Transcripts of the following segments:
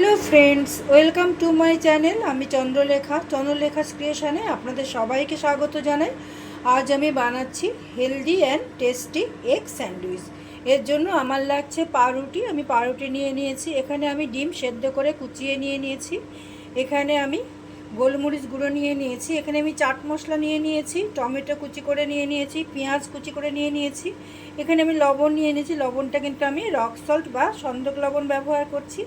Hello friends, welcome to my channel. আমি চন্দ্রলেখা চন্দ্রলেখা ক্রিয়েশনে আপনাদের সবাইকে স্বাগত জানাই। আজ আমি বানাচ্ছি healthy and tasty egg sandwich. এর জন্য আমার লাগছে পাউরুটি, আমি পাউরুটি নিয়ে নিয়েছি। এখানে আমি ডিম সেদ্ধ করে কুচিয়ে নিয়ে নিয়েছি। এখানে আমি গোলমরিচ গুঁড়ো নিয়ে নিয়েছি। এখানে আমি চাট মশলা নিয়ে নিয়েছি, টমেটো কুচি করে নিয়ে নিয়েছি, পেঁয়াজ কুচি করে নিয়ে নিয়েছি। এখানে আমি লবণ নিয়ে নিয়েছি। লবণটা কিন্তু আমি রক সল্ট বা সন্দক লবণ ব্যবহার করছি।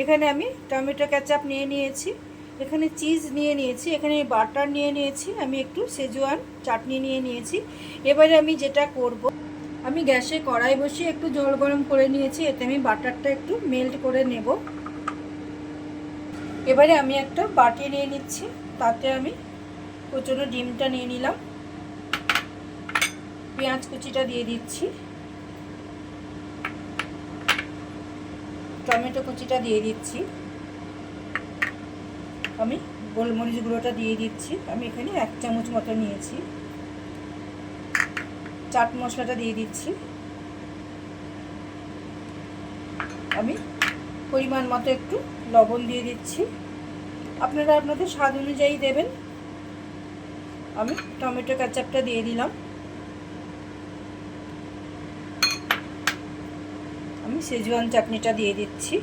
এখানে আমি টমেটো ক্যাচাপ নিয়ে নিয়েছি, এখানে চিজ নিয়ে নিয়েছি, এখানে বাটার নিয়ে নিয়েছি, আমি একটু সেজোয়ান চাটনি নিয়ে নিয়েছি। এবারে আমি যেটা করব, আমি গ্যাসে কড়াই বসিয়ে একটু জল গরম করে নিয়েছি, এতে আমি বাটারটা একটু মেল্ট করে নেব। এবারে আমি একটা বাটি নিয়ে নিচ্ছি, তাতে আমি কুচনো ডিমটা নিয়ে নিলাম। পেঁয়াজ কুচিটা দিয়ে দিচ্ছি। টমেটো কুচিটা দিয়ে দিচ্ছি। আমি গোলমরিচ গুঁড়োটা দিয়ে দিচ্ছি। আমি এখানে এক চামচ মতো নিয়েছি। চাট মশলাটা দিয়ে দিচ্ছি। আমি পরিমাণ মতো একটু লবণ দিয়ে দিচ্ছি। আপনারা আপনাদের স্বাদ অনুযায়ী দেবেন। আমি টমেটো কাচাপটা দিয়ে দিলাম। আমি সেজওয়ান চাটনিটা দিয়ে দিচ্ছি।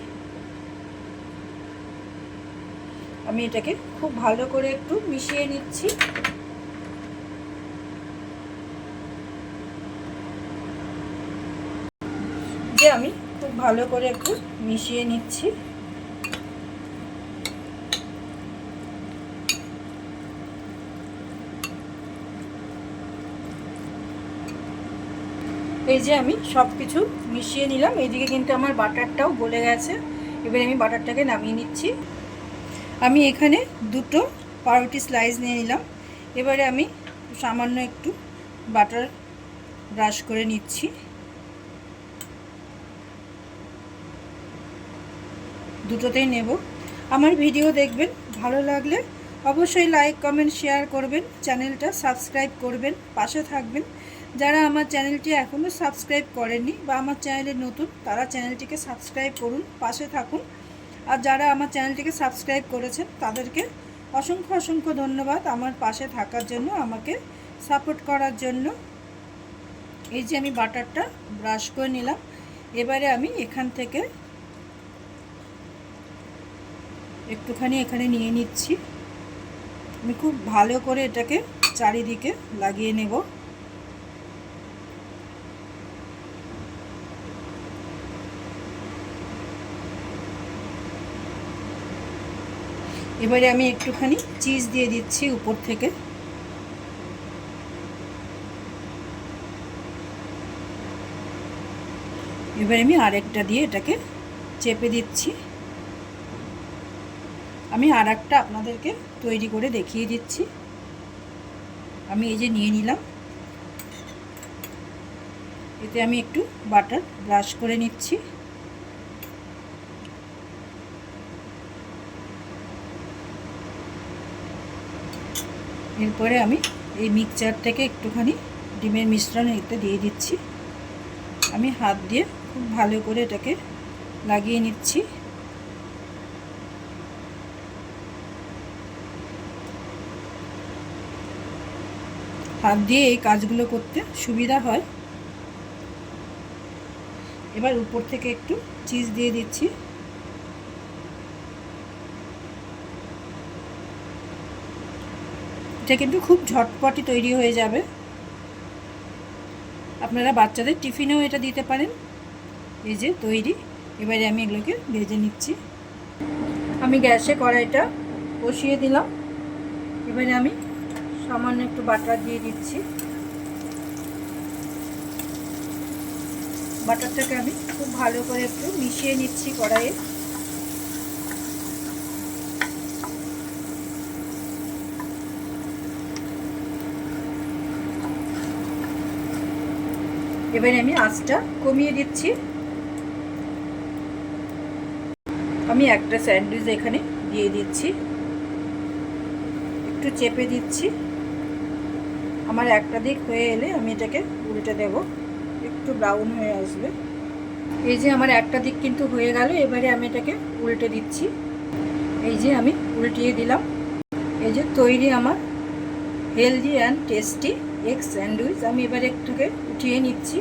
আমি এটাকে খুব ভালো করে একটু মিশিয়ে নিচ্ছি। যে আমি খুব ভালো করে একটু মিশিয়ে নিচ্ছি। এই যে আমি সব কিছু মিশিয়ে নিলাম। এইদিকে কিন্তু আমার বাটারটাও গলে গেছে। এবার আমি বাটারটাকে নামিয়ে নিচ্ছি। আমি এখানে দুটো পাউরুটি স্লাইস নিয়ে নিলাম। এবারে আমি সামান্য একটু বাটার ব্রাশ করে নিচ্ছি। দুটোতেই নেব। আমার ভিডিও দেখবেন, ভালো লাগলে অবশ্যই লাইক কমেন্ট শেয়ার করবেন। চ্যানেলটা সাবস্ক্রাইব করবেন, পাশে থাকবেন। যারা আমার চ্যানেলটি এখনও সাবস্ক্রাইব করেননি বা আমার চ্যানেলে নতুন, তারা চ্যানেলটিকে সাবস্ক্রাইব করুন, পাশে থাকুন। আর যারা আমার চ্যানেলটিকে সাবস্ক্রাইব করেছেন, তাদেরকে অসংখ্য অসংখ্য ধন্যবাদ আমার পাশে থাকার জন্য, আমাকে সাপোর্ট করার জন্য। এই যে আমি বাটারটা ব্রাশ করে নিলাম। এবারে আমি এখান থেকে একটুখানি এখানে নিয়ে নিচ্ছি। আমি খুব ভালো করে এটাকে চারিদিকে লাগিয়ে নেব। এবারে আমি একটুখানি চিজ দিয়ে দিচ্ছি উপর থেকে। এবারে আমি আরেকটা দিয়ে এটাকে চেপে দিচ্ছি। আমি আর একটা আপনাদেরকে তৈরি করে দেখিয়ে দিচ্ছি। আমি এই যে নিয়ে নিলাম। এতে আমি একটু বাটার ব্রাশ করে নিচ্ছি। এরপরে আমি এই মিক্সচারটাকে একটুখানি ডিমের মিশ্রণ এতে দিয়ে দিচ্ছি। আমি হাত দিয়ে খুব ভালো করে এটাকে লাগিয়ে নিচ্ছি। হাত দিয়ে এই কাজগুলো করতে সুবিধা হয়। এবার উপর থেকে একটু চিজ দিয়ে দিচ্ছি। এটা কিন্তু খুব ঝটপটি তৈরি হয়ে যাবে। আপনারা বাচ্চাদের টিফিনেও এটা দিতে পারেন। এই যে তৈরি। এবারে আমি এগুলোকে ভেজে নিচ্ছি। আমি গ্যাসে কড়াইটা বসিয়ে দিলাম। এবারে আমি সামান্য একটু বাটার দিয়ে দিচ্ছি। বাটারটাকে আমি খুব ভালো করে একটু মিশিয়ে নিচ্ছি কড়াইয়ে। এবারে আমি আঁচটা কমিয়ে দিচ্ছি। আমি একটা স্যান্ডউইচ এখানে দিয়ে দিচ্ছি। একটু চেপে দিচ্ছি। আমার একটা দিক হয়ে এলে আমি এটাকে উল্টে দেব। একটু ব্রাউন হয়ে আসবে। এই যে আমার একটা দিক কিন্তু হয়ে গেল, এবারে আমি এটাকে উল্টে দিচ্ছি। এই যে আমি উল্টিয়ে দিলাম। এই যে তৈরি আমার healthy and tasty egg sandwich আমি এবারে একটুকে উঠিয়ে নিচ্ছি।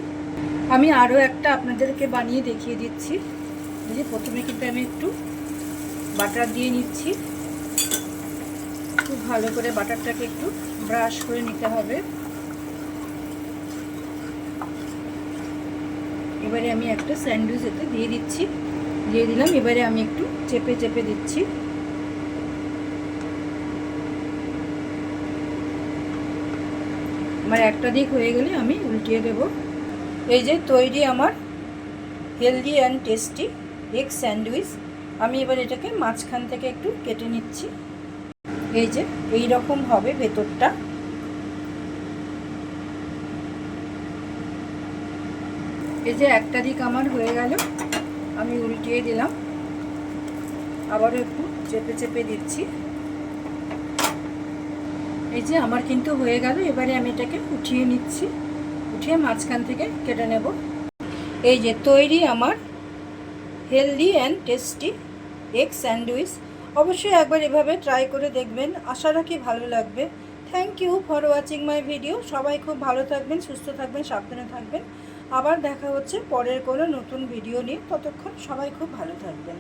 আমি আরও একটা আপনাদেরকে বানিয়ে দেখিয়ে দিচ্ছি। যে প্রথমে কিন্তু আমি একটু বাটার দিয়ে নিচ্ছি। খুব ভালো করে বাটারটাকে একটু ব্রাশ করে নিতে হবে। এবারে আমি একটা স্যান্ডউইচ এতে দিয়ে দিচ্ছি। দিয়ে দিলাম, এবারে আমি একটু চেপে চেপে দিচ্ছি। আমার একটা দিক হয়ে গেলে আমি উল্টিয়ে দেব। এই যে তৈরি আমার healthy and tasty egg sandwich আমি এবার এটাকে মাঝখান থেকে একটু কেটে নিচ্ছি। এই যে এই রকম হবে ভেতরটা। এই যে একটা দিক আমার হয়ে গেল, আমি উল্টিয়ে দিলাম। আবারও একটু চেপে চেপে দিচ্ছি। এই যে আমার কিন্তু হয়ে গেল, এবারে আমি এটাকে উঠিয়ে নিচ্ছি। উঠিয়ে মাঝখান থেকে কেটে নেব। এই যে তৈরি আমার healthy and tasty egg sandwich অবশ্যই একবার এভাবে ট্রাই করে দেখবেন। আশা রাখি ভালো লাগবে। Thank you for watching my video সবাই খুব ভালো থাকবেন, সুস্থ থাকবেন, সাবধানে থাকবেন। আবার দেখা হচ্ছে পরের কোনো নতুন ভিডিও নিয়ে। ততক্ষণ সবাই খুব ভালো থাকবেন।